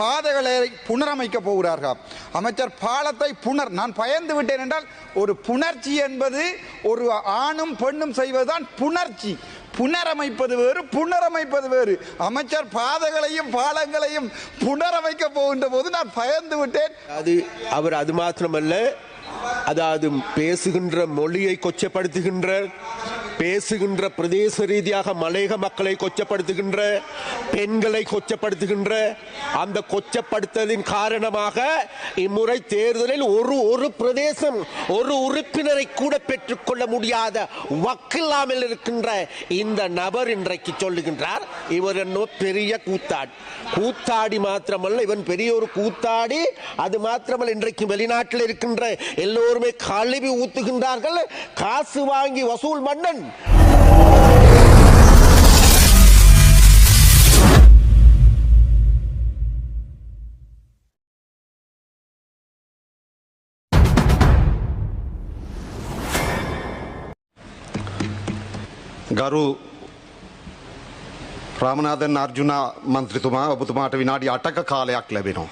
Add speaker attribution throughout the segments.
Speaker 1: பாதைகளை புனரமைக்க போகிறார்கள். அமைச்சர் பாலத்தை புனர் நான் பயந்து விட்டேன் என்றால் ஒரு புணர்ச்சி என்பது ஒரு ஆணும் பெண்ணும் செய்வதுதான் புணர்ச்சி. புனரமைப்பது வேறு புனரமைப்பது வேறு. அமைச்சர் பாதைகளையும் பாலங்களையும் புனரமைக்க போகின்ற போது நான் பயந்து விட்டேன்.
Speaker 2: அது அவர் அது மாத்திரமல்ல அதாவது பேசுகின்ற மொழியை கொச்சப்படுத்துகின்ற பேசுகின்ற பிரதேச ரீதியாக மலையக மக்களை கொச்சப்படுத்துகின்ற பெண்களை கொச்சப்படுத்துகின்ற அந்த கொச்சப்படுத்தலின் காரணமாக இம்முறை தேர்தலில் ஒரு ஒரு பிரதேசம் ஒரு உறுப்பினரை கூட பெற்றுக்கொள்ள முடியாத வக்கில்லாமல் இருக்கின்ற இந்த நபர் இன்றைக்கு சொல்லுகின்றார். இவர் என்ன பெரிய கூத்தாடி. கூத்தாடி மாத்திரமல்ல இவன் பெரிய ஒரு கூத்தாடி. அது மாத்திரமல்ல இன்றைக்கு வெளிநாட்டில் இருக்கின்ற எல்லோருமே கழுவி ஊத்துகின்றார்கள். காசு வாங்கி வசூல் மன்னன்.
Speaker 3: ගරු රාමනාදන් අර්ජුනා මන්ත්‍රතුමා ඔබතුමාට විනාඩි අටක කාලයක් ලැබෙනවා.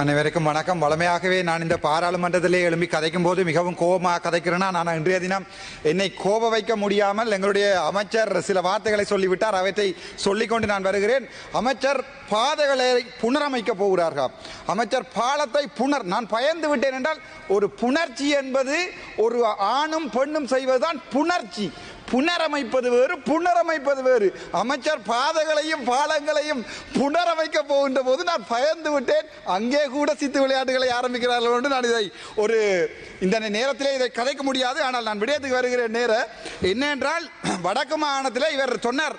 Speaker 1: அனைவருக்கும் வணக்கம். வளமையாகவே நான் இந்த பாராளுமன்றத்திலே எழும்பி கதைக்கும் போது மிகவும் கோபமாக கதைக்கிறேன்னா நான் இன்றைய தினம் என்னை கோப வைக்க முடியாமல் எங்களுடைய அமைச்சர் சில வார்த்தைகளை சொல்லிவிட்டார். அவற்றை சொல்லிக்கொண்டு நான் வருகிறேன். அமைச்சர் பாதைகளை புனரமைக்க போகிறார்கள். அமைச்சர் பாலத்தை புனர் நான் பயந்து விட்டேன் என்றால் ஒரு புணர்ச்சி என்பது ஒரு ஆணும் பெண்ணும் செய்வதுதான் புணர்ச்சி. புனரமைப்பது வேறு புனரமைப்பது வேறு. அமைச்சர் பாதைகளையும் பாலங்களையும் புனரமைக்க போகின்ற போது நான் பயந்து விட்டேன். அங்கே கூட சித்து விளையாட்டுகளை ஆரம்பிக்கிறார்கள் என்று நான் இதை ஒரு இந்த நேரத்திலே இதை கதைக்க முடியாது. ஆனால் நான் விடயத்துக்கு வருகிறேன் நேரம் என்னென்றால் வடக்கு மாகாணத்தில் இவர் சொன்னார்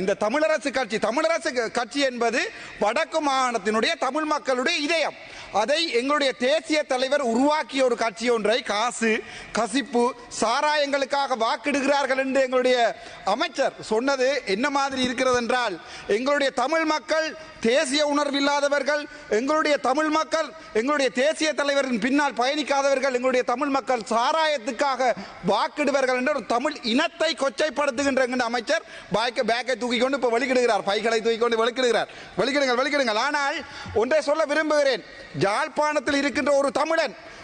Speaker 1: இந்த தமிழரசு கட்சி தமிழரசு கட்சி என்பது வடக்கு மாகாணத்தினுடைய தமிழ் மக்களுடைய இதயம். அதை எங்களுடைய தேசிய தலைவர் உருவாக்கிய ஒரு கட்சி ஒன்றை காசு கசிப்பு சாராயங்களுக்காக வாக்கிடுகிறார்கள் என்று எங்களுடைய அமைச்சர் சொன்னது என்ன மாதிரி இருக்கிறது என்றால் எங்களுடைய தமிழ் மக்கள் தேசிய உணர்வு இல்லாதவர்கள் எங்களுடைய தமிழ் மக்கள் எங்களுடைய தேசிய தலைவரின் பின்னால் பயணிக்காதவர்கள் எங்களுடைய தமிழ் மக்கள் சாராயத்துக்காக வாக்கிடுவார்கள் என்ற ஒரு தமிழ் இனத்தை கொச்சைப்படுத்துகின்ற அமைச்சர் பாய்க்க பேக்கை தூக்கி கொண்டு இப்போ வெளிக்கிடுகிறார் பைகளை தூக்கி கொண்டு வெளிக்கிடுகிறார் வெளிக்கிடுங்கள் வெளிக்கிடுங்கள் ஆனால் ஒன்றை சொல்ல விரும்புகிறேன். ஜாழ்ப்பாணத்தில் இருக்கின்ற ஒரு தமிழன்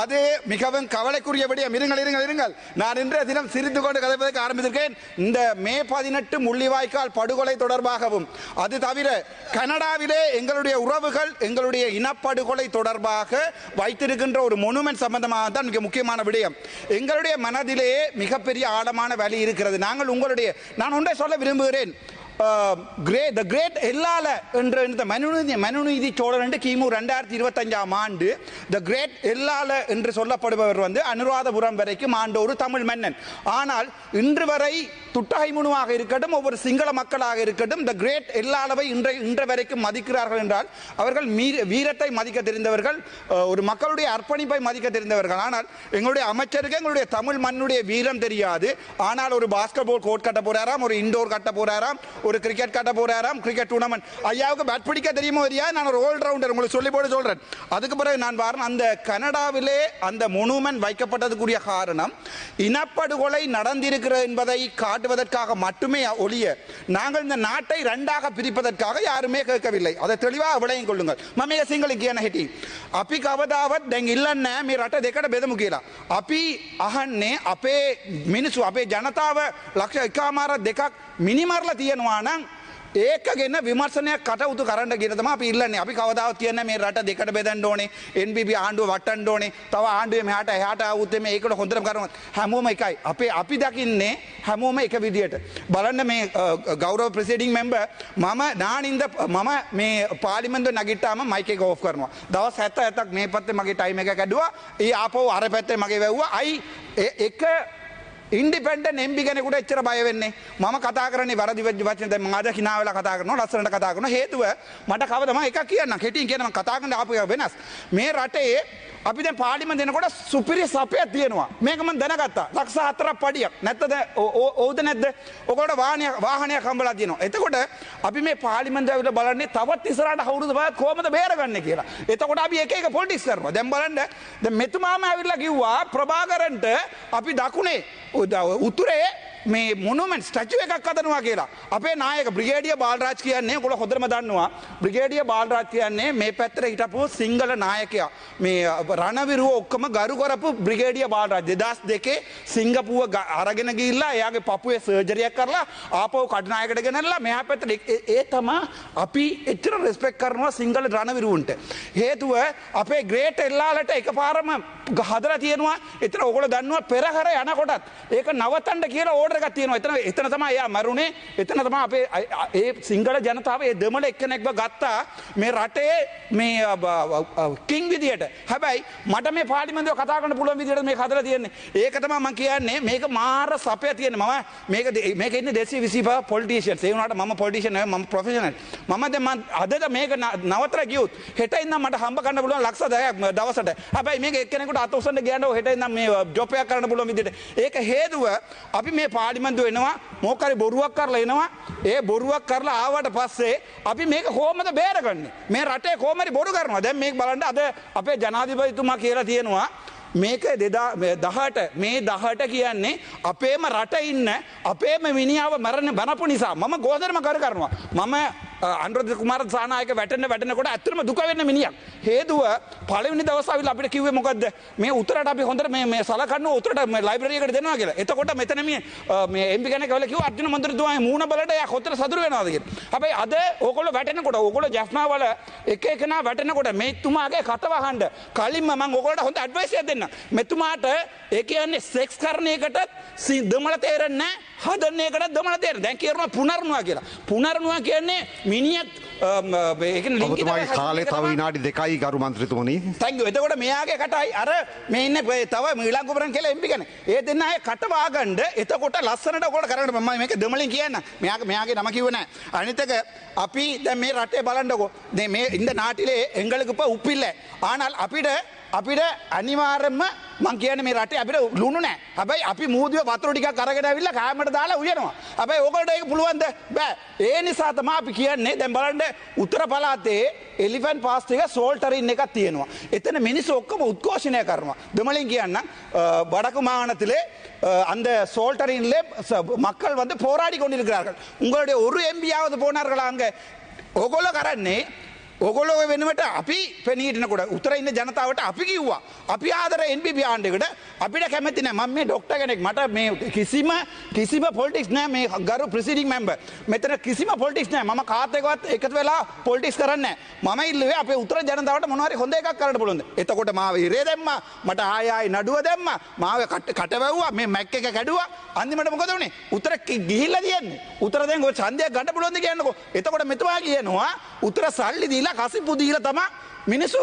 Speaker 1: அது மிகவும் கவலைக்குரிய விடயம் இருங்கள் இருங்கள் இருங்கள். நான் இன்றைய தினம் சிரித்து கொண்டு கதைப்பதற்கு ஆரம்பித்திருக்கேன். இந்த மே பதினெட்டு முள்ளிவாய்க்கால் படுகொலை தொடர்பாகவும் அது தவிர கனடாவிலே எங்களுடைய உறவுகள் எங்களுடைய இனப்படுகொலை தொடர்பாக வைத்திருக்கின்ற ஒரு மொனுமெண்ட் சம்பந்தமாக தான் மிக முக்கியமான விடயம். எங்களுடைய மனதிலேயே மிகப்பெரிய ஆழமான வலி இருக்கிறது. நாங்கள் உங்களுடைய நான் ஒன்றை சொல்ல விரும்புகிறேன். கிரே த கிரேட் எல்லால என்ற இந்த மனுநீதி மனுநீதி சோழன் என்று கிமு ரெண்டாயிரத்தி இருபத்தஞ்சாம் ஆண்டு த கிரேட் எல்லால என்று சொல்லப்படுபவர் வந்து அனுராதபுரம் வரைக்கும் ஆண்ட ஒரு தமிழ் மன்னன். ஆனால் இன்று வரை துட்டாய்முனுவாக இருக்கட்டும் ஒவ்வொரு சிங்கள மக்களாக இருக்கட்டும் த கிரேட் எல்லா அளவை இன்றை இன்ற வரைக்கும் மதிக்கிறார்கள் என்றால் அவர்கள் மீ- வீரத்தை மதிக்க தெரிந்தவர்கள் ஒரு மக்களுடைய அர்ப்பணிப்பை மதிக்க தெரிந்தவர்கள். ஆனால் எங்களுடைய அமைச்சருக்கு எங்களுடைய தமிழ் மண்ணுடைய வீரம் தெரியாது. ஆனால் ஒரு பாஸ்கெட் பால் கோர்ட் கட்ட போறாராம் ஒரு இண்டோர் கட்ட போறாராம் ஒரு கிரிக்கெட் கட்ட போறாராம் கிரிக்கெட் டூர்னமெண்ட் ஐயாவுக்கு பேட் பிடிக்க தெரியுமோ தெரியாது நான் ஒரு ஆல்ரவுண்டர் உங்களுக்கு சொல்லி போட்டு சொல்றேன். அதுக்கு பிறகு நான் பாருங்க அந்த கனடாவிலே அந்த மொனுமெண்ட் வைக்கப்பட்டதுக்குரிய காரணம் இனப்படுகொலை நடந்திருக்கிறது என்பதை காட்டு காட்டுவதற்காக மட்டுமே ஒழிய நாங்கள் இந்த நாட்டை ரெண்டாக பிரிப்பதற்காக யாருமே கேட்கவில்லை அதை தெளிவாக விளையும் கொள்ளுங்கள் මම එක සිංහල කියන හිටි. අපි කවදාවත් දැන් ඉල්ලන්න මේ රට දෙකට බෙදමු කියලා. අපි අහන්නේ අපේ මිනිස්සු අපේ ජනතාව ලක්ෂ එකමාර දෙකක් මිනිමරලා තියෙනවා නම් ඒක ගෙන විමර්ශනයක් කටයුතු කරන්න ගෙන තමයි අපි ඉල්ලන්නේ. අපි කවදාවත් කියන්නේ මේ රට දෙකට බෙදන්න ඕනේ. NBB ආණ්ඩුව වටන්න ඕනේ. තව ආණ්ඩුවේ මෙහාට එහාට ආවොත් මේ ඒකට හොඳටම කරනවා. හැමෝම එකයි. අපේ අපි දකින්නේ හැමෝම එක විදියට. බලන්න මේ අ, ගෞරව ප්‍රසිඩිං මෙම්බර් මම නානින්ද මම මේ පාලිමෙන්ද නගිට්ටාම මයික එක ඕෆ් කරනවා. දවස් 77ක් මේ පැත්තේ මගේ ටයිම් එක කැඩුවා. ඒ ආපහු අර පැත්තේ මගේ වැව්වා. අයි ඒ- එක ඉන්ඩිපෙන්ඩන් එම්බි කෙනෙකුට එච්චර බය වෙන්නේ. මම කතා කරන්නේ වැරදි වෙච්ච වචන. දැන් මම අද hina වෙලා කතා කරනවා ලස්සනට කතා කරනවා. හේතුව මට කවදම එකක් කියන්න. කෙටියෙන් කියන මම කතා කරන ආපු එක වෙනස්. මේ රටේ අපි දැන් පාර්ලිමේන්ත දෙනකොට සුපිරි සපයක් තියෙනවා. මේක මම දැනගත්තා. ලක්ෂ හතරක් පඩියක්. නැත්තද? ඕ- ඕ- ඕවද නැද්ද? ඔකට වාහනයක් වාහනයක් හම්බලා තියෙනවා. එතකොට අපි මේ පාර්ලිමේන්තුව ඇවිල්ලා බලන්නේ තවත් ඉස්සරහට අවුරුදු පහක් කොහමද බේරගන්නේ කියලා. එතකොට අපි එක එක පොලිටික්ස් කරනවා. දැන් බලන්න. දැන් මෙතුමාම ඇවිල්ලා කිව්වා ප්‍රභාකරන්ට අපි දකුණේ o, o Touré මේ මොනුමෙන්ට් ස්ටැචුව එකක් හදනවා කියලා. අපේ නායක බ්‍රිගේඩිය බාල්රාජ් කියන්නේ ඔයගොල්ලෝ හොඳටම දන්නවා. බ්‍රිගේඩිය බාල්රාජ් කියන්නේ මේ පැත්තට හිටපු සිංහල නායකයා. මේ රණවිරුව ඔක්කොම ගරු කරපු බ්‍රිගේඩිය බාල්රාජ්. 2002 සිංගප්පූව ග- අරගෙන ගිහිල්ලා එයාගේ පපුවේ සර්ජරියක් කරලා ආපහු කටුනායකට ගෙනල්ලා මෙහා පැත්තට ඒ- ඒ- ඒ තමයි අපි එච්චර රෙස්පෙක්ට් කරනවා සිංහල රණවිරුවන්ට. හේතුව අපේ ග්‍රේට් එල්ලාලට එකපාරම ග- හදලා තියෙනවා. එතන ඔයගොල්ලෝ දන්නවා පෙරහැර යනකොටත් ඒක නවත්තන්න කියලා ඕඩර් එකක් තියෙනවා. එතන එතන තමයි එයා මරුනේ එතන තමයි අපේ අ- අ- ඒ සිංහල ජනතාව ඒ දෙමළ එක්කෙනෙක්ව ගත්තා මේ රටේ මේ අ, බ- අ, අ, කිං විදියට. හැබැයි මට මේ පාර්ලිමේන්තුව කතා කරන්න පුළුවන් විදියට මේක හදලා තියෙන්නේ. ඒක තමයි මම කියන්නේ මේක මාර සපය තියෙන මම මේක දෙ- මේක ඉන්නේ 225 පොලිටිෂියන්ස් ඒ වුණාට මම පොලිටිෂියන් නෙවෙයි මම ප්‍රොෆෙෂනල් මම දැන් මම අදද මේක න- නවත්තලා ගියොත් හෙට ඉඳන් මට හම්බ කරන්න පුළුවන් ලක්ෂ 10ක් දවසට. හැබැයි මේක එක්කෙනෙකුට අත උස්සන්න ගියනෝ හෙට ඉඳන් මේ ජොබ් එකක් කරන්න පුළුවන් විදියට. ඒක හේතුව අපි මේ පාර්ලිමේන්තුව එනවා මොකක් හරි බොරුවක් කරලා එනවා. ඒ බොරුවක් කරලා ආවට පස්සේ අපි මේක කොහොමද බේරගන්නේ? මේ රටේ කොහොම හරි බොරු කරනවා. දැන් මේක බලන්න අද අපේ ජනාධිපතිතුමා කියලා තියෙනවා මේක දෙදා මේ දහට මේ දහට කියන්නේ අපේම රට ඉන්න අපේම මිනිාව මැරණ බැනපු නිසා. මම ගෝදරම කර කරනවා. මම අන්රධ කුමාර සානායක වැටන වැටනකොට ඇත්තම දුකවෙන්න මිනිිය. හේදුව පලවිනි දවසවිල් අපිට කිව මොකද මේ උතරට අපි හොඳර මේ සලකන්න උතරට ලයිබරියකට දෙනවා කියලා එතකොට මෙතනම එම්ි ගැන කල කිව අර්ජන මන්තර දවා මූුණ බලට හොතර සදුර වෙනවාදගේ. හැබයි අද ඕකොල වැටනකොට ඕකොල ජස්නාවල එක එකන වැටනකොට මෙත්තුමාගේ කතවහන්ඩ කලින් මං ඔකොට හොඳ ඇඩ්වයිසය දෙන්න. මෙතුමාට ඒ කියන්නේ සෙක්ස් කරණයකටත් සිදමල තේරෙන්නේ හදන්නේකට දමන තේර දැන් කියරන පුනරනවා කියලා. පුනරනවා කියන්නේ
Speaker 3: මිනිියක් කාලේ තව නාඩි දෙකයි ගරු මන්ත්‍රතුමනි.
Speaker 1: තැන්ග එතකොට මෙයාගේ කටයි අර මෙන්න තව මිලංගුපරන් කියලා එම්පිගෙන ඒ දෙන්න අය කටවාගණ්ඩ එතකොට ලස්සනට කොට කරන්න මම මේක දෙමලින් කියන්න. මෙයාගේ මෙයාගේ නම කිවන අනිතක අපි දැ මේ රටේ බලන්නකෝ. දෙ මේ ඉන්න නාටිලේ එංගලකප උපිල්ල. ආනල් අපිට අපිට අනිවාරෙන්ම මං කියන්නේ මේ රටේ අපිට ලුණු නැහැ. හැබැයි අපි මූදුවේ වතුර ටිකක් අරගෙන ඇවිල්ලා කෑමට දාලා උයනවා. හැබැයි ඕකට ඒක පුළුවන්ද? බෑ. ඒ නිසා තමයි අපි කියන්නේ දැන් බලන්න උත්තර පළාතේ එලිෆන් පාස්ට් එක සෝල්ටරින් එකක් තියෙනවා. එතන මිනිස්සු ඔක්කොම උද්ඝෝෂණය කරනවා. දෙමළෙන් කියන්න வடக்கு மாகாணத்திலே அஹ், அந்த சோல்டரின்லே ச- மக்கள் வந்து போராடி கொண்டிருக்கிறார்கள் உங்களுடைய ஒரு எம்பியாவது போனார்களா அங்க ඔගොල්ල කරන්නේ ඔගොලො වෙනුවට අපි පෙනීටනකොට උතර ඉන්න ජනතාවට අපි කිව්වා. අපි ආදර එන්බි ආණ්ඩකට අපිට කැමතින ම මේ ඩොක්ට කෙනෙක්. මට මේ කිසිම කිසිම පොල්ටික්ස් නෑ මේ ගරු ප්‍රසිඩික් මැම්බ මෙතන කිසිම පොල්ටික්ස් නෑ. ම කාතකවත් එකතු වෙලා පොල්ටික්ස් කරන්න මම ඉල්ලේ අප උතර ජනතාවට මොනවරි හොඳ එකක් කරන්න පුළුවන් එතකොට මාව ඉරේ දෙම්ම. මට ආයයි නඩුව දෙම්ම. මාව කට කටවැව්වා. මේ මැක්ක එක කැඩුවා. අන්තිමට මොකද වුණේ උතර කි- ගිහිල්ලා තියන්නේ. උතර දැන් ඔය ඡන්දයක් ගන්න පුළුවන්ද කියන්නකෝ. එතකොට මෙතුමා කියනවා උතර සල්ලි දීලා කසිපු දීල තම මිනිස්සු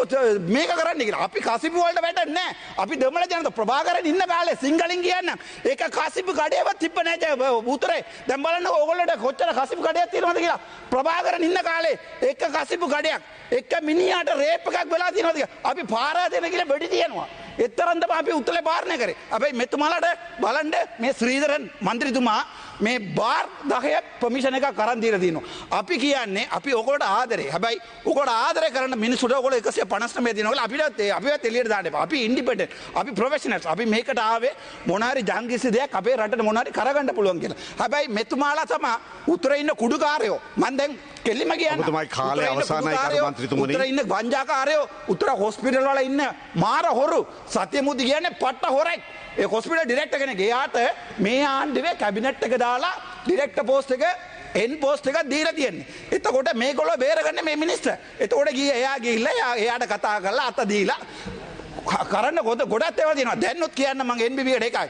Speaker 1: මේක කරන්න අපි කසිපුුවලට වැටන්න අපි දෙමල ජනත ප්‍රභාකර ඉන්න කාලේ සිංහලින් කියන්න. ඒක කසිපු කඩේව තිප නෑජ උතරේ. දැම්බලන්න ඔගොලට කොච්චර කසිපු කඩය තිරවද කියලා. ප්‍රභාකර ඉන්න කාලේ ඒක කසිපු කඩයක් එක්ක මිනිහට රේපකක් වෙලා තිනවදක අපි පාරාදයන කියල බඩි තියෙනවා. එතරන්දම අපි උත්තලේ පාරණය කරේ? අපයි මෙතුමාලට බලන්ඩ මේ ශ්‍රීදරන් මන්ත්‍රතුමා මේ බාර් දහය පමිෂණ එක කරන් දීර දිනවා. අපි කියන්නේ අපි ඔකොට ආදරේ. හැබයි ඔකොට ආදර කරන මිනිසුට ඔකොල එකසේ පනස්න දිනවල අපිට අපි එලියට දාට අපි ඉන්ඩිපට අපි ප්‍රවේශනස් අපි මේකට ආවේ මොනාරි ජංගිසි දෙයක් අපේ රට මොනාරි කරගන්න පුළුවන් කියලා. හැබැයි මෙතුමාලා තම උතර ඉන්න කුඩුකාරයෝ මන්දැන් කෙල්ලිම කියන්න
Speaker 3: ඔබතුමායි කාලය
Speaker 1: උතුර
Speaker 3: අවසානයි.
Speaker 1: උතුර ඉන්න වංජාකාරයෝ උත්තර හොස්පිටල් වල ඉන්න මාර හොරු සතිය මුදදි කියන පට්ට හොරයි ඒ කොස්පිට ඩිරෙක්ට කෙන ගේයාට මේ ආණ්ඩිවේ කැබිනට් එක දාලා ඩිරෙක්ට පෝස්ට එක එන් පෝස්ට එක දීර තියන්නේ. එතකොට මේ කොල බේරගන්න මේ මිනිස්ට එතකොට ගිය එයා ගිල්ල එයාට කතා කරලා අත දීලා කරන්න ගොද ගොඩත් ඒවදිනවා දැන්නුත් කියන්න මගේ එන්බිට එකයි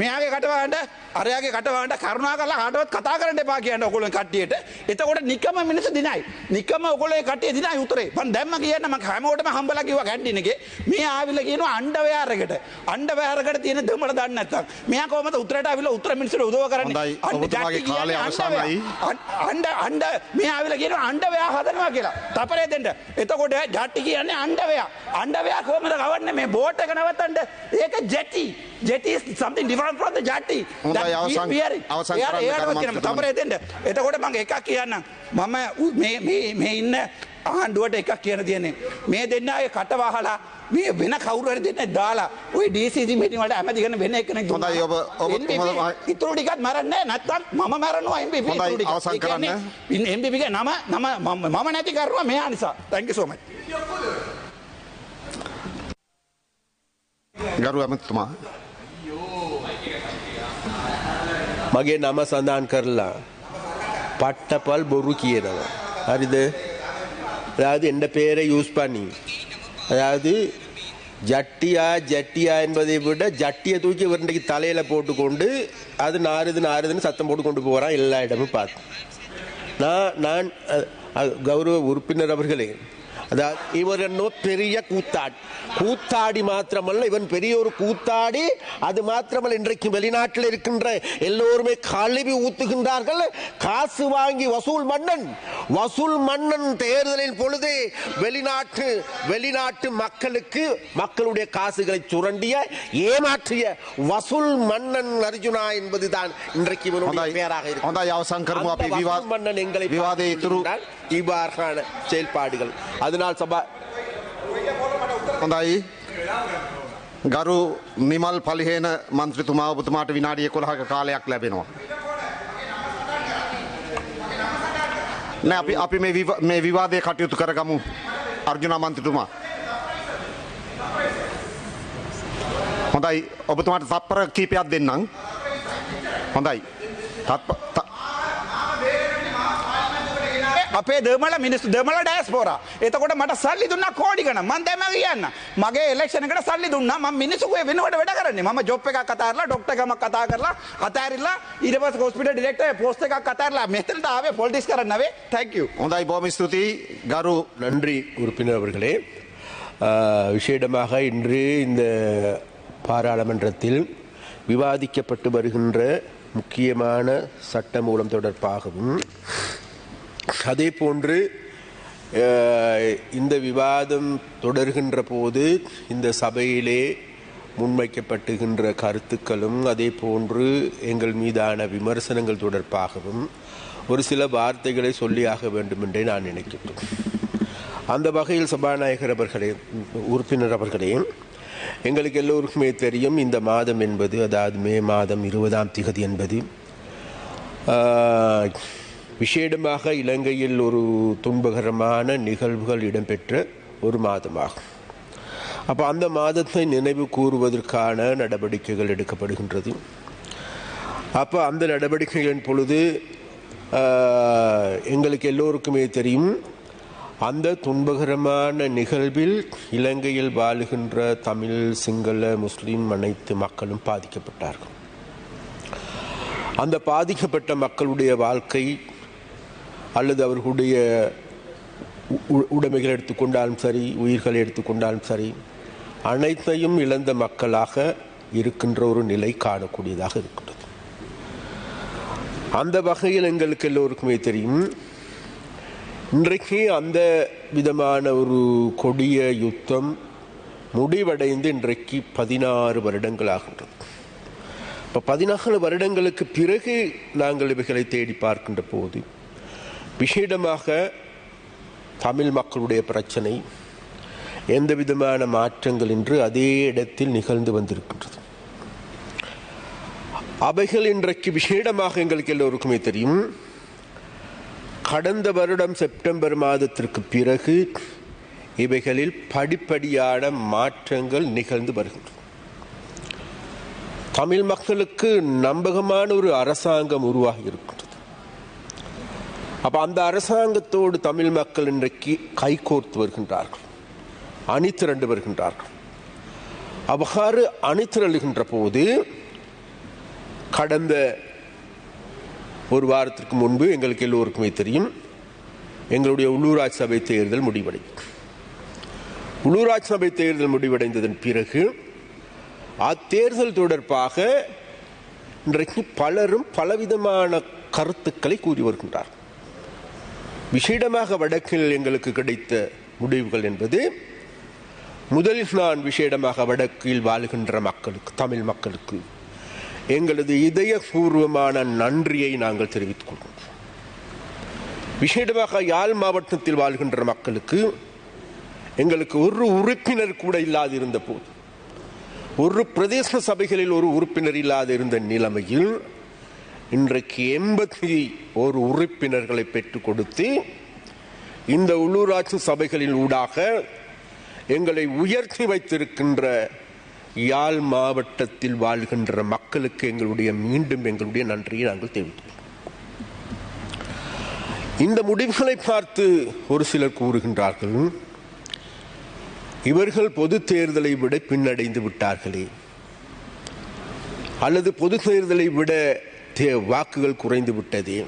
Speaker 1: මෙයාගේ කටවාට අරයාගේ කටවාට කරුණා කලා හටවත් කතා කරන්න එපා කියන්න ඔකොල කට්ටියට. එතකොට නිකම මිනිස දිනයි. නිකම ඔකොලේ කටේ දින යුතරේ පන් දැම්ම කියන්න ම හැමෝටම හම්බල කිව කැන්ටිනගේ. මේ ආවිල කියන අන්ඩවයාරකට අන්ඩවයාරකට තියෙන දෙමට දන්නත් මෙයා කොමත උත්‍රට අවිල උත්තර මිනිසට උදව කරන්න. අන්ඩ අන්ඩ මේ ආවිල කියන අන්ඩවයා හදනවා කියලා. තපරේ දෙට එතකොට ජට්ටි කියන්නේ අන්ඩවයා අන්ඩවයා කොමද ගවන්න මේ බෝට් එක නවත්තන්ට ඒක ජැටි. ජැටි something different the ජට්ටි දෙට එතකොට මං එකක් කියන්න මම මේ- ඉන්න ආණ්ඩුවට එකක් කියන තියන්නේ මේ දෙන්නගේ කටවාහලා මේ වෙන කවුරුහරි දෙන්න දාලා ඔය ඩීසිසි මෙටින් වලට ඇමතිගෙන වෙන දුන්නා.
Speaker 3: හොඳයි, ඔබ-
Speaker 1: ඉතුරු ටිකත් මරන්නේ නැත්තම් මම මරනවා
Speaker 3: හොඳයි,
Speaker 1: ඉතුරු ටික.
Speaker 3: අවසන් කරන්න.
Speaker 1: MPP ගේ නම නම මම නැති කරුවා මෙයා නිසා. thank you so much.
Speaker 3: ගරු ඇමතුමා.
Speaker 2: මගේ නම සඳහන් කරලා පට්ටපල් බොරු කියනවා. හරිද? அதாவது எந்த பேரை யூஸ் பண்ணி அதாவது ஜட்டியா ஜட்டியா என்பதை விட ஜட்டியை தூக்கி இவருடைய தலையில போட்டுக்கொண்டு அது நாறுது நாறுதுன்னு சத்தம் போட்டு கொண்டு போறான் எல்லா இடமும் பார்த்து நான் நான் அ- அ- கௌரவ உறுப்பினர் அவர்களே அதாவது இவர் என்னோ பெரிய கூத்தாடி. கூத்தாடி மாத்திரமல்ல இவன் பெரிய ஒரு கூத்தாடி. அது மாத்திரமல்ல இன்றைக்கு வெளிநாட்டில் இருக்கின்ற எல்லோருமே கழுவி ஊத்துகின்றார்கள். காசு வாங்கி வசூல் மன்னன். வசூல் மன்னன் தேர்தலின் பொழுது வெளிநாட்டு வெளிநாட்டு மக்களுக்கு மக்களுடைய காசுகளை சுரண்டிய ஏமாற்றிய வசூல் மன்னன் அர்ஜுனா என்பதுதான் இன்றைக்கு இவனுடைய பெயராக இருக்கும் மன்னன் எங்களை
Speaker 3: விவாதை
Speaker 2: இவ்வாறான செயல்பாடுகள் அதனால் சபா
Speaker 3: හොඳයි ගරු නිමල් පලිහේන මන්ත්‍රතුමා ඔබතුමාට විනාඩිය කොළහක කාලයක් ලැබෙනවා. නෑ අපි අපි මේ විව- මේ විවාදය කටයුතු කරගමු අර්ජුනා මන්ත්‍රතුමා. හොඳයි ඔබතුමාට තත්පර කීපයක් දෙන්නම්. හොඳයි. තත්ප
Speaker 1: අපේ දමල මිනිස්සු දමල ඩෑස්පෝර එතකොට මට සල්ලි දුන්න කෝඩිගන මන් දැම කියන්න මගේ එලක්ෂණකට සල්ලි දුන්න ම මිනිසුේ වෙනවට වැඩ කරන්නේ ම ජොප් එක කතාරලා ඩොක්ටකම කතා කරලා අතෑරලා ඉරපස් කොස්පිට ඩිරෙක්ට පෝස්ට එකක් කතාරලා මෙතනටාවේ පොල්ටිස් කරන්නවේ තැක්ව.
Speaker 3: හොඳයි බොහොම ස්තුතියි ගරු
Speaker 2: நன்றி உறுப்பினர் அவர்களே ஆஹ், விசேடமாக இன்று இந்த பாராளுமன்றத்தில் விவாதிக்கப்பட்டு வருகின்ற முக்கியமான சட்டமூலம் தொடர்பாகவும் அதே போன்று இந்த விவாதம் தொடர்கின்ற போது இந்த சபையிலே முன்வைக்கப்பட்டுகின்ற கருத்துக்களும் அதே போன்று எங்கள் மீதான விமர்சனங்கள் தொடர்பாகவும் ஒரு சில வார்த்தைகளை சொல்லியாக வேண்டும் என்றே நான் நினைக்கிறேன் அந்த வகையில் சபாநாயகர் அவர்களே உறுப்பினர் அவர்களே எங்களுக்கு எல்லோருக்குமே தெரியும் இந்த மாதம் என்பது அதாவது மே மாதம் இருபதாம் திகதி என்பது. விசேடமாக இலங்கையில் ஒரு துன்பகரமான நிகழ்வுகள் இடம்பெற்ற ஒரு மாதமாகும். அப்போ அந்த மாதத்தை நினைவு கூறுவதற்கான நடவடிக்கைகள் எடுக்கப்படுகின்றது. அப்போ அந்த நடவடிக்கைகளின் பொழுது எங்களுக்கு எல்லோருக்குமே தெரியும் அந்த துன்பகரமான நிகழ்வில் இலங்கையில் வாழுகின்ற தமிழ் சிங்கள முஸ்லீம் அனைத்து மக்களும் பாதிக்கப்பட்டார்கள். அந்த பாதிக்கப்பட்ட மக்களுடைய வாழ்க்கை அல்லது அவர்களுடைய உ- உடைமைகள் எடுத்துக்கொண்டாலும் சரி உயிர்களை எடுத்துக்கொண்டாலும் சரி அனைத்தையும் இழந்த மக்களாக இருக்கின்ற ஒரு நிலை காணக்கூடியதாக இருக்கின்றது. அந்த வகையில் எங்களுக்கு எல்லோருக்குமே தெரியும் இன்றைக்கு அந்த விதமான ஒரு கொடிய யுத்தம் முடிவடைந்து இன்றைக்கு பதினாறு வருடங்கள் ஆகின்றது. இப்போ பதினாறு வருடங்களுக்கு பிறகு நாங்கள் இவைகளை தேடி பார்க்கின்ற போது விசேடமாக தமிழ் மக்களுடைய பிரச்சனை எந்த விதமான மாற்றங்கள் என்று அதே இடத்தில் நிகழ்ந்து வந்திருக்கின்றது. அவைகள் இன்றைக்கு விசேடமாக எங்களுக்கு எல்லோருக்குமே தெரியும். கடந்த வருடம் செப்டம்பர் மாதத்திற்கு பிறகு இவைகளில் படிப்படியான மாற்றங்கள் நிகழ்ந்து வருகின்றன. தமிழ் மக்களுக்கு நம்பகமான ஒரு அரசாங்கம் உருவாகி இருக்கின்றது. அப்போ அந்த அரசாங்கத்தோடு தமிழ் மக்கள் இன்றைக்கு கைகோர்த்து வருகின்றார்கள். அணிதிரண்டு வருகின்றார்கள். அவ்வாறு அணிதிரளுகின்ற போது கடந்த ஒரு வாரத்திற்கு முன்பு எங்களுக்கு எல்லோருக்குமே தெரியும் எங்களுடைய உள்ளூராட்சி சபை தேர்தல் முடிவடைந்தது. உள்ளூராட்சி சபை தேர்தல் முடிவடைந்ததன் பிறகு அத்தேர்தல் தொடர்பாக இன்றைக்கு பலரும் பலவிதமான கருத்துக்களை கூறி வருகின்றார் விசேடமாக வடக்கில் எங்களுக்கு கிடைத்த முடிவுகள் என்பது முதலில் நான் விசேடமாக வடக்கில் வாழுகின்ற மக்களுக்கு தமிழ் மக்களுக்கு எங்களது இதயபூர்வமான நன்றியை நாங்கள் தெரிவித்துக் கொள்கின்றோம் விசேடமாக யாழ் மாவட்டத்தில் வாழ்கின்ற மக்களுக்கு எங்களுக்கு ஒரு உறுப்பினர் கூட இல்லாதிருந்த போது ஒரு பிரதேச சபைகளில் ஒரு உறுப்பினர் இல்லாதிருந்த நிலைமையில் இன்றைக்கு எண்பத்தி ஒரு உறுப்பினர்களை பெற்றுக் கொடுத்து இந்த உள்ளூராட்சி சபைகளின் ஊடாக எங்களை உயர்த்தி வைத்திருக்கின்ற யாழ் மாவட்டத்தில் வாழ்கின்ற மக்களுக்கு எங்களுடைய மீண்டும் எங்களுடைய நன்றியை நாங்கள் தெரிவித்தோம் இந்த முடிவுகளை பார்த்து ஒரு சிலர் கூறுகின்றார்கள் இவர்கள் பொது தேர்தலை விட பின்னடைந்து விட்டார்களே அல்லது பொது தேர்தலை விட தே- வாக்குகள் குறைந்து விட்டதே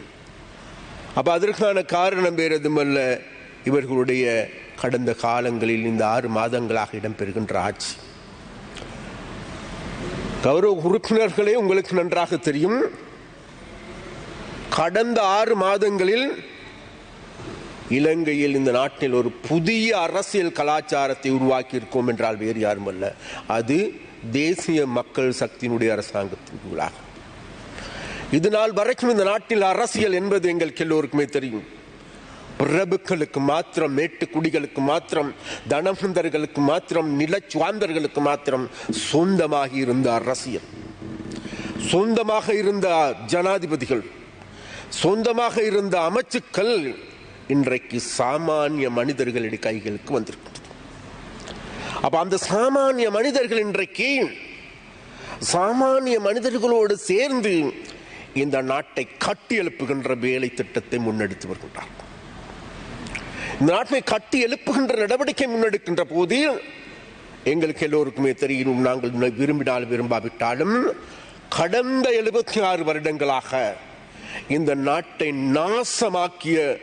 Speaker 2: அப்போ அதற்கான காரணம் வேறு எதுமல்ல இவர்களுடைய கடந்த காலங்களில் இந்த ஆறு மாதங்களாக இடம்பெறுகின்ற ஆட்சி. கௌரவ உறுப்பினர்களே உங்களுக்கு நன்றாக தெரியும். கடந்த ஆறு மாதங்களில் இலங்கையில் இந்த நாட்டில் ஒரு புதிய அரசியல் கலாச்சாரத்தை உருவாக்கியிருக்கோம் என்றால் வேறு யாரும் அல்ல அது தேசிய மக்கள் சக்தியினுடைய அரசாங்கத்தின் கீழாக இது நாள் வரைக்கும் இந்த நாட்டில் அரசியல் என்பது எங்களுக்கு எல்லோருக்குமே தெரியும். பிரபுக்களுக்கு மாத்திரம் மேட்டுக்குடிகளுக்கு மாத்திரம் தனகுந்தர்களுக்கு மாத்திரம் நிலச்சுவாந்தர்களுக்கு மாத்திரம் சொந்தமாக இருந்த அரசியல். சொந்தமாக இருந்த ஜனாதிபதிகள் சொந்தமாக இருந்த அமைச்சுக்கள் இன்றைக்கு சாமானிய மனிதர்களுடைய கைகளுக்கு வந்திருக்கிறது அப்ப அந்த சாமானிய மனிதர்கள் இன்றைக்கு சாமானிய மனிதர்களோடு சேர்ந்து இந்த நாட்டை கட்டி எழுப்புகின்ற வேலை திட்டத்தை முன்னெடுத்து வருகின்றார். இந்த நாட்டை கட்டி எழுப்புகின்ற நடவடிக்கை முன்னெடுக்கின்ற போது எங்களுக்கு எல்லோருக்குமே தெரியும் நாங்கள் விரும்பினால் விரும்பாவிட்டாலும் கடந்த எழுபத்தி ஆறு வருடங்களாக இந்த நாட்டை நாசமாக்கிய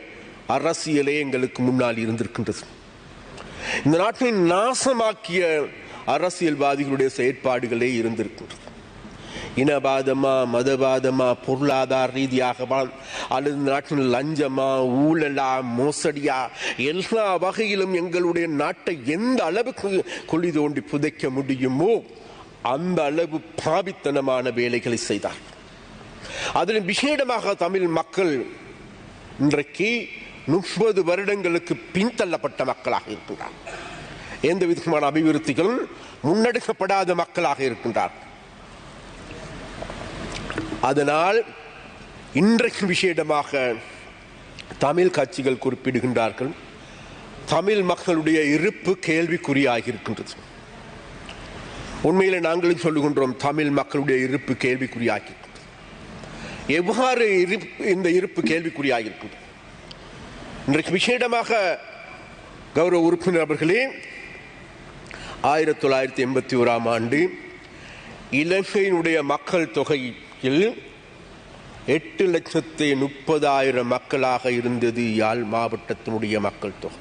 Speaker 2: அரசியலே எங்களுக்கு முன்னால் இருந்திருக்கின்றது. இந்த நாட்டை நாசமாக்கிய அரசியல்வாதிகளுடைய செயற்பாடுகளே இருந்திருக்கின்றது. இனவாதமா மதவாதமா பொருளாதார ரீதியாகவா அல்லது நாட்டின் நாட்டில் லஞ்சமா ஊழலா மோசடியா எல்லா வகையிலும் எங்களுடைய நாட்டை எந்த அளவுக்கு குழி தோண்டி புதைக்க முடியுமோ அந்த அளவு பாவித்தனமான வேலைகளை செய்தார். அதில் விசேடமாக தமிழ் மக்கள் இன்றைக்கு முப்பது வருடங்களுக்கு பின்தள்ளப்பட்ட மக்களாக இருக்கின்றார். எந்த விதமான அபிவிருத்திகளும் முன்னெடுக்கப்படாத மக்களாக இருக்கின்றார். அதனால் இன்றைக்கு விஷேடமாக தமிழ் கட்சிகள் குறிப்பிடுகின்றார்கள். தமிழ் மக்களுடைய இருப்பு கேள்விக்குறியாகி இருக்கின்றது உண்மையில் நாங்களும் சொல்லுகின்றோம் தமிழ் மக்களுடைய இருப்பு கேள்விக்குறியாகி எவ்வாறு இருப்பு- இந்த இருப்பு கேள்விக்குறியாகி இருக்கின்றது இன்றைக்கு விசேடமாக கௌரவ உறுப்பினர் அவர்களே ஆயிரத்தி தொள்ளாயிரத்தி எண்பத்தி ஓராம் ஆண்டு இலங்கையினுடைய மக்கள் தொகை தொகையில் எட்டு லட்சத்தி முப்பதாயிரம் மக்களாக இருந்தது யாழ் மாவட்டத்தினுடைய மக்கள் தொகை.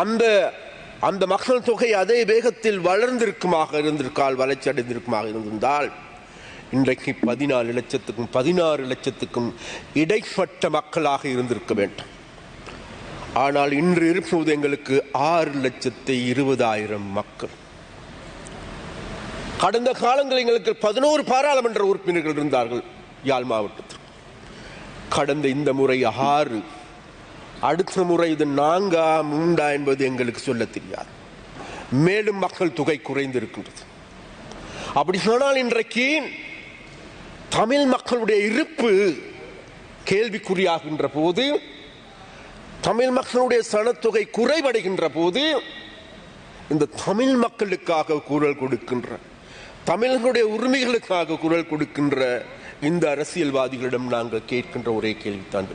Speaker 2: அந்த அந்த மக்கள் தொகை அதே வேகத்தில் வளர்ந்திருக்குமாக இருந்திருக்கால் வளர்ச்சி அடைந்திருக்குமாக இருந்திருந்தால் இன்றைக்கு பதினாலு லட்சத்துக்கும் பதினாறு லட்சத்துக்கும் இடைப்பட்ட மக்களாக இருந்திருக்க வேண்டும். ஆனால் இன்று இருப்பது எங்களுக்கு ஆறு லட்சத்தி இருபதாயிரம் மக்கள். கடந்த காலங்களில் எங்களுக்கு பதினோரு பாராளுமன்ற உறுப்பினர்கள் இருந்தார்கள் யாழ் மாவட்டத்தில். கடந்த இந்த முறை ஆறு அடுத்த முறை இது நான்கா மூண்டா என்பது எங்களுக்கு சொல்ல தெரியாது. மேலும் மக்கள் தொகை குறைந்திருக்கின்றது. அப்படி சொன்னால் இன்றைக்கு தமிழ் மக்களுடைய இருப்பு கேள்விக்குறியாகின்ற போது தமிழ் மக்களுடைய சனத்தொகை குறைவடைகின்ற போது இந்த தமிழ் மக்களுக்காக குரல் கொடுக்கின்ற தமிழர்களுடைய உரிமைகளுக்காக குரல் கொடுக்கின்ற இந்த அரசியல்வாதிகளிடம் நாங்கள் கேட்கின்ற ஒரே கேள்வித்தான்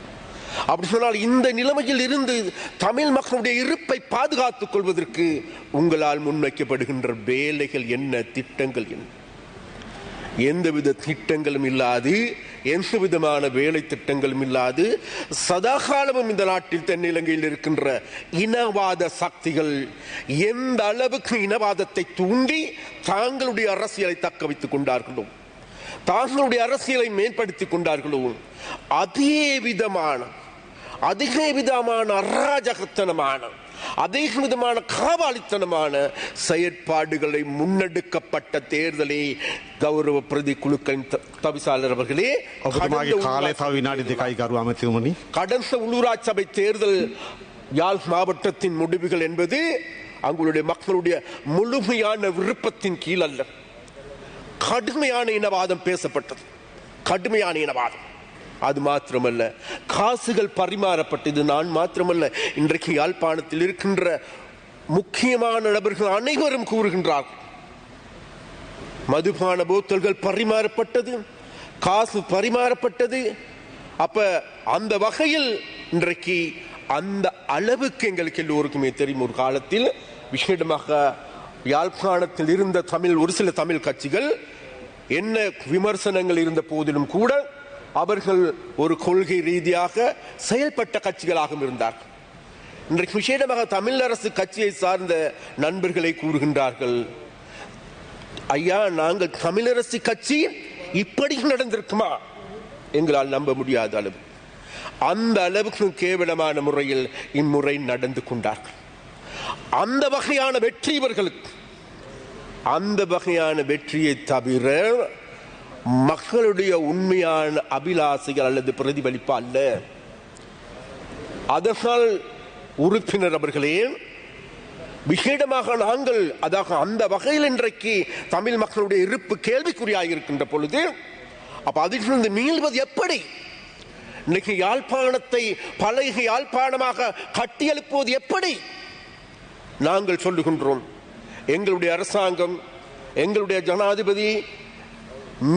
Speaker 2: அப்படி சொன்னால் இந்த நிலைமையில் இருந்து தமிழ் மக்களுடைய இருப்பை பாதுகாத்துக் கொள்வதற்கு உங்களால் முன்வைக்கப்படுகின்ற வேலைகள் என்ன திட்டங்கள் என்ன? எந்தவித திட்டங்களும் இல்லாது எந்த விதமான வேலை திட்டங்களும் இல்லாது சதாகாலமும் இந்த நாட்டில் தென்னிலங்கையில் இருக்கின்ற இனவாத சக்திகள் எந்த அளவுக்கு இனவாதத்தை தூண்டி தாங்களுடைய அரசியலை தக்க வைத்துக் கொண்டார்களோ தாங்களுடைய அரசியலை மேம்படுத்திக் கொண்டார்களோ அதே விதமான அதிக விதமான அராஜகத்தனமான அதே விதமான காவாலித்தனமான செயற்பாடுகளை முன்னெடுக்கப்பட்ட தேர்தலை கௌரவ பிரதி ಕುಳುಕನ್ ತವಿಸಾಲರ್
Speaker 3: ಅವர்களே
Speaker 2: கடந்த உள்ளூராட்சபை தேர்தல் யாழ் மாவட்டத்தின் முடிவுகள் என்பது அங்களுடைய மக்களுடைய முழுமையான விருப்பத்தின் கீழ் அல்ல கடுமையான இனவாதம் பேசப்பட்டது. கடுமையான இனவாதம். அது மாத்திரமல்ல. காசுகள் பரிமாறப்பட்டது நான் மாத்திரமல்ல. இன்றைக்கு யாழ்ப்பாணத்தில் இருக்கின்ற முக்கியமான நபர்கள் அனைவரும் கூறுகின்றார்கள். மதுபான போத்தல்கள் பரிமாறப்பட்டது காசு பரிமாறப்பட்டது. அப்ப அந்த வகையில் இன்றைக்கு அந்த அளவுக்கு எங்களுக்கு எல்லோருக்குமே தெரியும். ஒரு காலத்தில் விசேடமாக யாழ்ப்பாணத்தில் இருந்த தமிழ் ஒரு சில தமிழ் கட்சிகள் என்ன விமர்சனங்கள் இருந்த போதிலும் கூட அவர்கள் ஒரு கொள்கை ரீதியாக செயல்பட்ட கட்சிகளாகவும் இருந்தார்கள். இன்றைக்கு விசேடமாக தமிழரசு கட்சியை சார்ந்த நண்பர்களை கூறுகின்றார்கள். ஐயா நாங்கள் தமிழரசு கட்சி இப்படி நடந்திருக்குமா? எங்களால் நம்ப முடியாத அளவு. அந்த அளவுக்கு கேவலமான முறையில் இம்முறை நடந்து கொண்டார்கள். அந்த வகையான வெற்றி இவர்களுக்கு. அந்த வகையான வெற்றியை தவிர மக்களுடைய உண்மையான அபிலாசைகள் அல்லது பிரதிபலிப்பு அல்ல. அதனால் உறுப்பினர் அவர்களே விசேடமாக நாங்கள் அதாக அந்த வகையில் இன்றைக்கு தமிழ் மக்களுடைய இருப்பு கேள்விக்குறியாக இருக்கின்ற பொழுது அப்ப அதிலிருந்து மீள்வது எப்படி? இன்னைக்கு யாழ்ப்பாணத்தை பழைய யாழ்ப்பாணமாக கட்டியெழுப்புவது எப்படி? நாங்கள் சொல்லுகின்றோம் எங்களுடைய அரசாங்கம் எங்களுடைய ஜனாதிபதி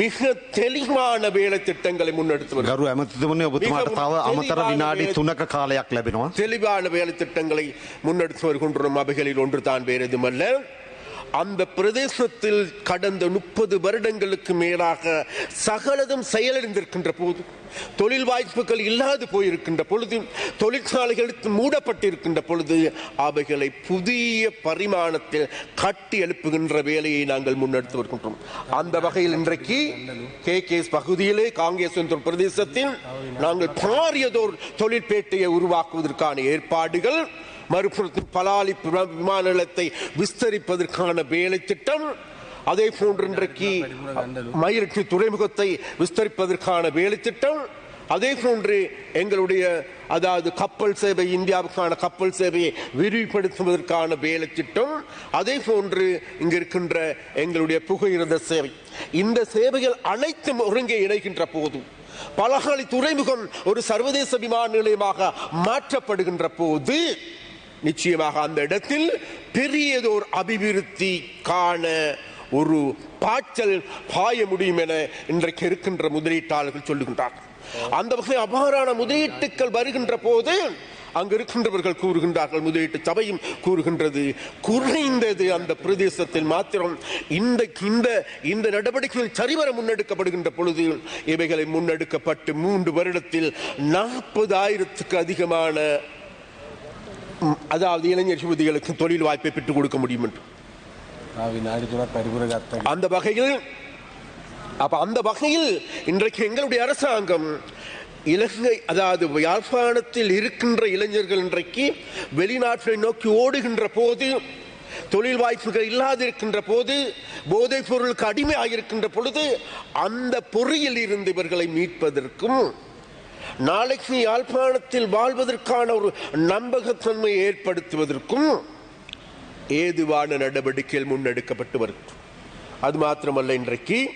Speaker 2: மிக தெளிவான வேலை திட்டங்களை முன்னெடுத்து வருகிறது.
Speaker 3: ගරු ඇමතිතුමනි ඔබතුමාට තව අමතර විනාඩි තුනක කාලයක් ලැබෙනවා.
Speaker 2: தெளிவான வேலை திட்டங்களை முன்னெடுத்து வருகின்றோம் அவைகளில் ஒன்று தான் வேறு எதுமல்ல அந்த பிரதேசத்தில் கடந்த முப்பது வருடங்களுக்கு மேலாக சகலதும் செயலிழந்திருக்கின்ற போது தொழில் வாய்ப்புகள் இல்லாது போயிருக்கின்ற பொழுது தொழிற்சாலைகளுக்கு மூடப்பட்டிருக்கின்ற பொழுது அவைகளை புதிய பரிமாணத்தில் கட்டி எழுப்புகின்ற வேலையை நாங்கள் முன்னெடுத்து வருகின்றோம். அந்த வகையில் இன்றைக்கு கே கே பகுதியிலே காங்கிரஸ் என்ற பிரதேசத்தில் நாங்கள் பாரியதோர் தொழிற்பேட்டையை உருவாக்குவதற்கான ஏற்பாடுகள் மறுபுறத்தில் பலாலி விமான நிலையத்தை விஸ்தரிப்பதற்கான வேலை திட்டம். அதே போன்று இன்றைக்கு மயிலட்டி துறைமுகத்தை விஸ்தரிப்பதற்கான வேலை திட்டம். அதே போன்று எங்களுடைய அதாவது கப்பல் சேவை இந்தியாவுக்கான கப்பல் சேவையை விரிவுபடுத்துவதற்கான வேலை திட்டம். அதே போன்று இங்கு இருக்கின்ற எங்களுடைய புகையிருந்த சேவை. இந்த சேவைகள் அனைத்தும் ஒருங்கே இணைகின்ற போது பலகாலி துறைமுகம் ஒரு சர்வதேச விமான நிலையமாக மாற்றப்படுகின்ற போது நிச்சயமாக அந்த இடத்தில் பெரியதோர் அபிவிருத்தி காண ஒரு பாய்ச்சல் பாய முடியும் என இன்றைக்கு இருக்கின்ற முதலீட்டாளர்கள் சொல்லுகின்றார்கள் அந்த வகையில் அபாரான முதலீட்டுக்கள் வருகின்ற போது அங்கு இருக்கின்றவர்கள் கூறுகின்றார்கள் முதலீட்டு சபையும் கூறுகின்றது. குறைந்தது அந்த பிரதேசத்தில் மாத்திரம் இந்த இந்த இந்த நடவடிக்கைகள் சரிவர முன்னெடுக்கப்படுகின்ற பொழுது இவைகளை முன்னெடுக்கப்பட்டு மூன்று வருடத்தில் நாற்பதாயிரத்துக்கு அதிகமான அதாவது இளைஞர் சுமதிகளுக்கு தொழில் வாய்ப்பை பெற்றுக் கொடுக்க முடியும் என்று. அந்த வகையில் அப்ப அந்த வகையில் இன்றைக்கு எங்களுடைய அரசாங்கம் இலங்கை அதாவது யாழ்ப்பாணத்தில் இருக்கின்ற இளைஞர்கள் இன்றைக்கு வெளிநாட்டை நோக்கி ஓடுகின்ற போது தொழில் வாய்ப்புகள் இல்லாது இருக்கின்ற போது போதைப் பொருளுக்கு அடிமையாகிருக்கின்ற பொழுது அந்த பொறியில் இருந்து இவர்களை மீட்பதற்கும் நாளைக்கு யாழ்ப்பாணத்தில் வாழ்வதற்கான ஒரு நம்பகத்தன்மையை ஏற்படுத்துவதற்கும் ஏதுவான நடவடிக்கைகள் முன்னெடுக்கப்பட்டு வருகிறது. அது மாத்திரமல்ல இன்றைக்கு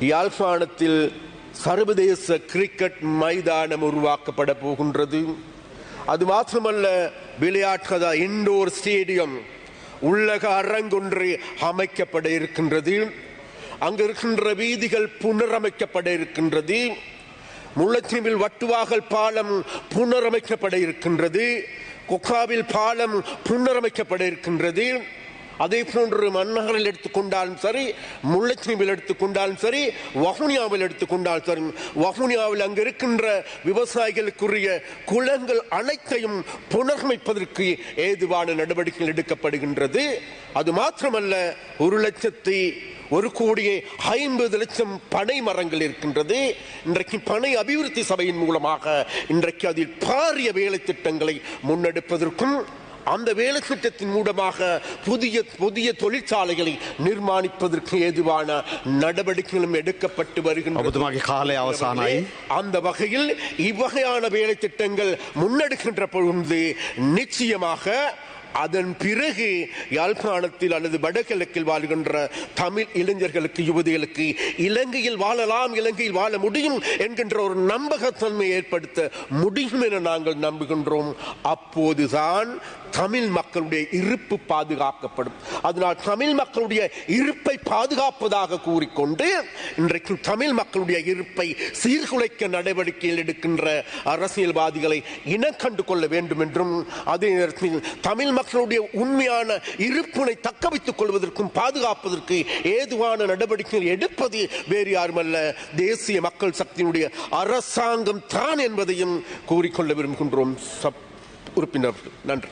Speaker 2: யாழ்ப்பாணத்தில் சர்வதேச கிரிக்கெட் மைதானம் உருவாக்கப்பட போகின்றது. அது மாத்திரமல்ல விளையாட்டு இண்டோர் ஸ்டேடியம் உள்ளக அரங்கொன்று அமைக்கப்பட இருக்கின்றது. அங்கு இருக்கின்ற வீதிகள் புனரமைக்கப்பட இருக்கின்றது. முல்லைத்தீவில் வட்டுவாகல் பாலம் புனரமைக்கப்பட இருக்கின்றது. கொக்காவில் பாலம் புனரமைக்கப்பட இருக்கின்றது. அதே போன்று மன்னகரில் எடுத்துக்கொண்டாலும் சரி முல்லைத்தீவில் எடுத்துக்கொண்டாலும் சரி வவுனியாவில் எடுத்துக்கொண்டாலும் சரி வவுனியாவில் அங்கு இருக்கின்ற விவசாயிகளுக்குரிய குளங்கள் அனைத்தையும் புனரமைப்பதற்கு ஏதுவான நடவடிக்கைகள் எடுக்கப்படுகின்றது. அது மாத்திரமல்ல ஒரு லட்சத்தி ஒரு கோடியே ஐம்பது லட்சம் பனை மரங்கள் இருக்கின்றது. இன்றைக்கு பனை அபிவிருத்தி சபையின் மூலமாக இன்றைக்கு அதில் பாரிய வேலை திட்டங்களை முன்னெடுப்பதற்கும் அந்த வேலை திட்டத்தின் மூலமாக புதிய புதிய தொழிற்சாலைகளை நிர்மாணிப்பதற்கு ஏதுவான நடவடிக்கைகளும் எடுக்கப்பட்டு வருகின்றன.
Speaker 3: காலை அவசானம்
Speaker 2: அந்த வகையில் இவ்வகையான வேலை திட்டங்கள் முன்னெடுக்கின்ற பொழுது நிச்சயமாக அதன் பிறகு யாழ்ப்பாணத்தில் அல்லது வடகிழக்கில் வாழ்கின்ற தமிழ் இளைஞர்களுக்கு யுவதிகளுக்கு இலங்கையில் வாழலாம் இலங்கையில் வாழ முடியும் என்கின்ற ஒரு நம்பகத்தன்மை ஏற்படுத்த முடியும் என நாங்கள் நம்புகின்றோம். அப்போதுதான் தமிழ் மக்களுடைய இருப்பு பாதுகாக்கப்படும். அதனால் தமிழ் மக்களுடைய இருப்பை பாதுகாப்பதாக கூறிக்கொண்டு இன்றைக்கு தமிழ் மக்களுடைய இருப்பை சீர்குலைக்க நடவடிக்கையில் எடுக்கின்ற அரசியல்வாதிகளை இனம் கண்டு கொள்ள வேண்டும் என்றும் அதே நேரத்தில் தமிழ் மக்களுடைய உண்மையான இருப்பினை தக்க வைத்துக் கொள்வதற்கும் பாதுகாப்பதற்கு ஏதுவான நடவடிக்கைகள் எடுப்பது வேறு யாருமல்ல. தேசிய மக்கள் சக்தியினுடைய அரசாங்கம் தான் என்பதையும் கூறிக்கொள்ள விரும்புகின்றோம். சப் உறுப்பினர் நன்றி.